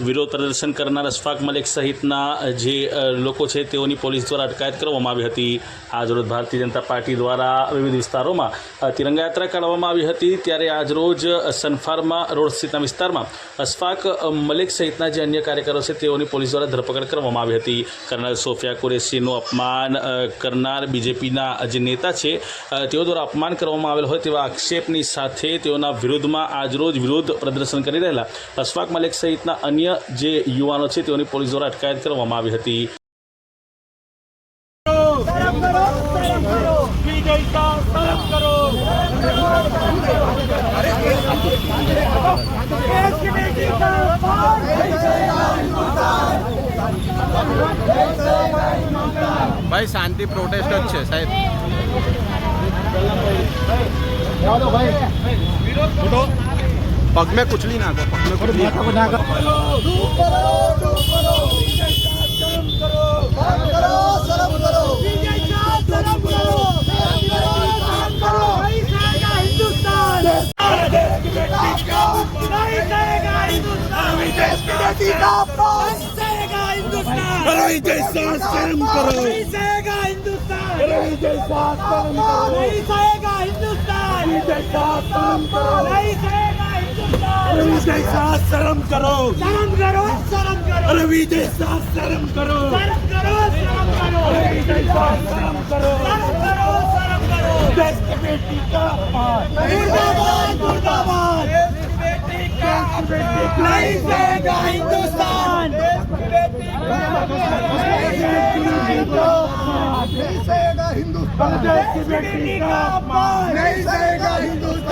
વિરોધ પ્રદર્શન કરનાર અશફાક મલિક સહિતના જે લોકો છે તેઓની પોલીસ દ્વારા અટકાયત કરવામાં આવી હતી. આજરોજ ભારતીય જનતા પાર્ટી દ્વારા વિવિધ વિસ્તારોમાં તિરંગાયાત્રા કાઢવામાં આવી હતી. ત્યારે આજરોજ સનફાર્મા રોડ સ્થિતના વિસ્તારમાં અશફાક મલિક સહિતના જે અન્ય કાર્યકરો છે તેઓની પોલીસ દ્વારા ધરપકડ કરવામાં આવી હતી. કર્નલ સોફિયા કુરેશીનું અપમાન કરનાર બીજેપીના જે નેતા છે તેઓ દ્વારા અપમાન કરવામાં આવેલ હોય તેવા આક્ષેપની સાથે તેઓના વિરોધમાં આજરોજ વિરોધ પ્રદર્શન કરી રહેલા અશફાક મલિક સહિતના અન્ય અન્ય જે યુવાનો છે તેઓની પોલીસ દ્વારા અટકાયત કરવામાં આવી હતી. ભાઈ શાંતિ પ્રોટેસ્ટ જ છે સાહેબ. ભાઈ. पग में कुचली ना कर पग में कुचली ना कर हिंदुस्तान शर्म करो। हिंदुस्तान। हिंदुस्तान। का शर्म करो शर्म करो शर्म करो अरे विजय का शर्म करो शर्म करो शर्म करो शर्म करो शर्म करो शर्म करो देश की बेटी नहीं सहेगा हिंदुस्तान। नहीं हिंदुस्तान नहीं सहेगा हिंदुस्तान।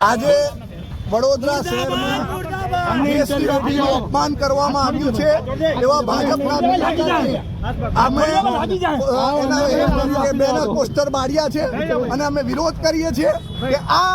આજે વડોદરા શહેરમાં બેટીનું અપમાન કરવામાં આવ્યું છે એવા ભાજપના અમે એના પોસ્ટર બાળ્યા છે અને અમે વિરોધ કરીએ છીએ કે આ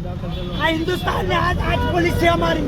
हिंदुस्तान में आज आज पुलिस से हमारी